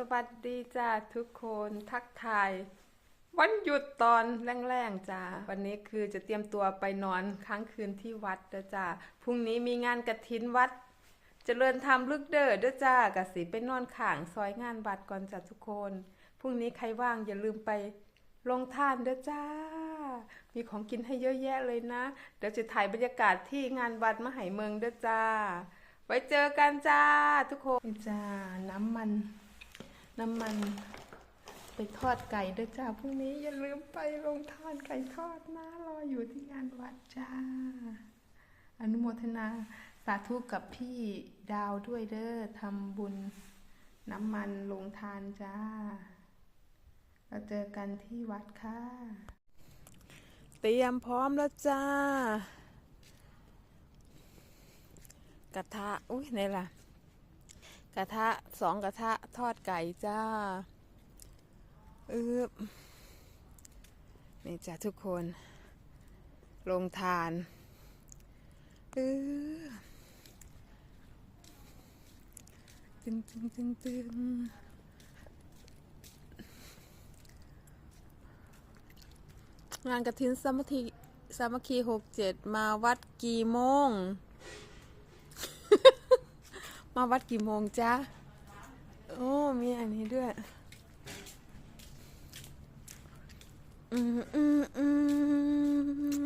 สวัสดีจ้าทุกคนทักทาย วันหยุดตอนแรงๆจ้าวันนี้คือจะเตรียมตัวไปนอนค้างคืนที่วัดเด้อจ้าพรุ่งนี้มีงานกระถินวัดเจริญธรรมลึกเด้อเด้อจ้ากะสิไปนอนข่างซอยงานวัดก่อนจ้าทุกคนพรุ่งนี้ใครว่างอย่าลืมไปลงทานเด้อจ้า มีของกินให้เยอะแยะเลยนะ เดี๋ยวจะถ่ายบรรยากาศที่งานวัดมหายเมืองเด้อจ้า ไว้เจอกันจ้าทุกคนจ้าน้ำมัน น้ำมันไปทอดไก่ด้วยจ้าพรุ่งนี้อย่าลืมไปลงทานไก่ทอดนะรออยู่ที่งานวัดจ้า อนุโมทนาสาธุกับพี่ดาวด้วยเด้อทำบุญน้ำมันลงทานจ้า เราเจอกันที่วัดค่ะ เตรียมพร้อมแล้วจ้า กระทะ อุ้ยไหนล่ะ กระทะสองกระทะทอดไก่จ้าอึบนี่จ้าทุกคนลงทานอือตึงตึงตึงตึงงานกระถินสามัคคีสามัคคีหกเจ็ดมาวัดกี่โมง มาวัดกี่โมงจ้าโอ้ มีอันนี้ด้วย อืมอืมอื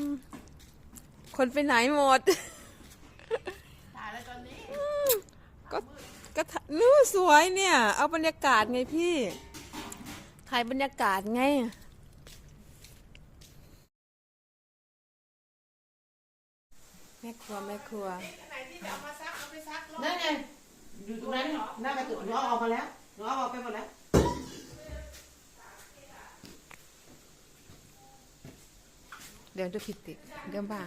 มคนไปไหนหมด ถ่ายแล้วตอนนี้ก็ ก็ถ่ายนู้สวยเนี่ย เอาบรรยากาศไงพี่ ถ่ายบรรยากาศไง แม่ครัว แม่ครัวนั่นไง อยู่ตรงนั้นหน้ากระตุกหนูเอาออกมาแล้วหนูเอาออกไปหมดแล้วเดี๋ยวดูผิดติเดี๋ยวบ้า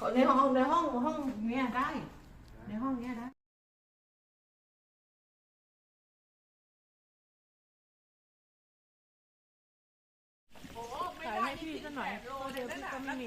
ก็ในห้องในห้องห้องเนี้ยได้ ในห้องเนี้ยได้ถ่ายให้พี่ซะหน่อยเดี๋ยวพี่ก็ไม่มี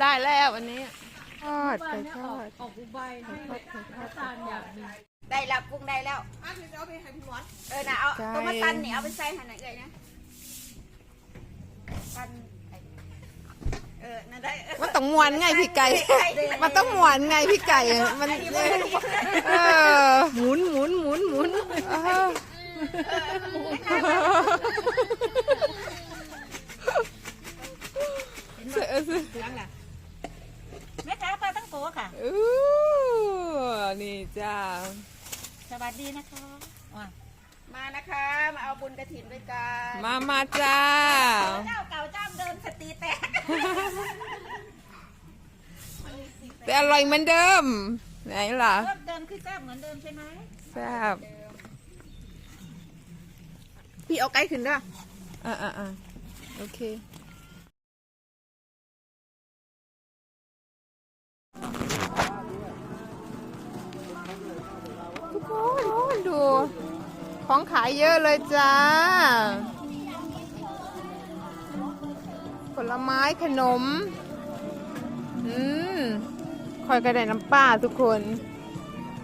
ได้แล้วอันนี้ทอดไก่ทอดออกอุบายไก่ทอดไก่ทอดตาลอย่างหนึ่งได้แล้วกุ้งได้แล้วเออนะเอาใช่ตัวมาตันเนี่ยเอาไปใส่หันไหนเลยนะตันเออนั่นได้เออมันต้องมวนไงพี่ไก่ มันต้องมวนไงพี่ไก่ มันเออหมุนหมุนหมุนหมุนเออเสือเสือ แม่ค้าปลาตั้งโกค่ะ อู้นี่จ้า สวัสดีนะคะว้ามานะคะ มาเอาบุญกระถินด้วยกันมามาจ้า เจ้าเก่าเจ้าเดิมสติแตกแต่อร่อยเหมือนเดิม ไหนล่ะเริ่มเดิมคือแซ่บเหมือนเดิมใช่ไหมแซ่บพี่เอาไก่ขึ้นด้วยอ่าอ่าอ่าโอเค ดู ของขายเยอะเลยจ้า ผลไม้ขนม อืมคอยกระไดน้ำป้าทุกคน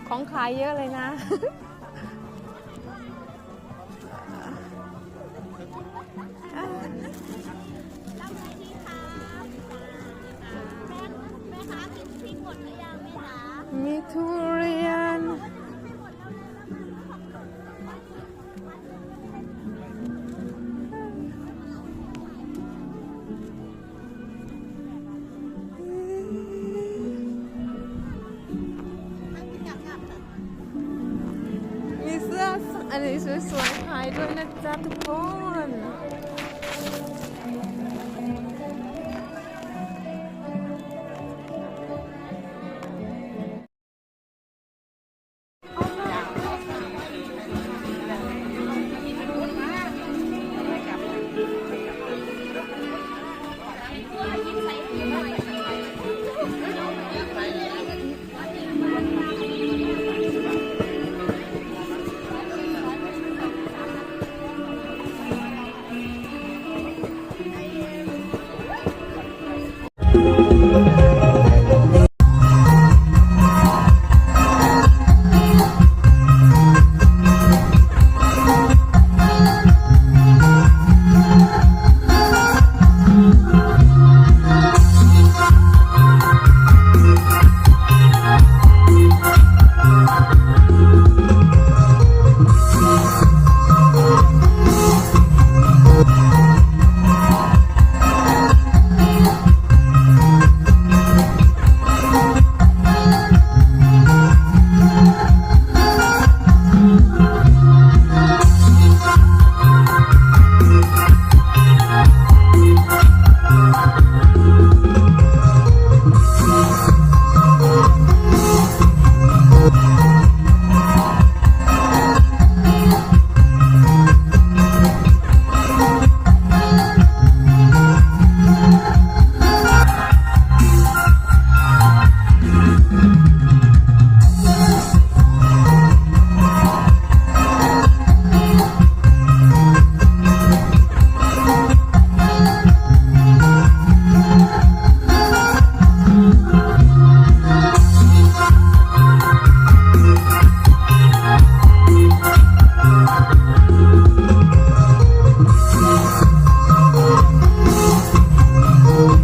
ของขายเยอะเลยนะ มีทุเรียนอันนี้ สวยๆขายด้วยนะจ๊ะทุกคน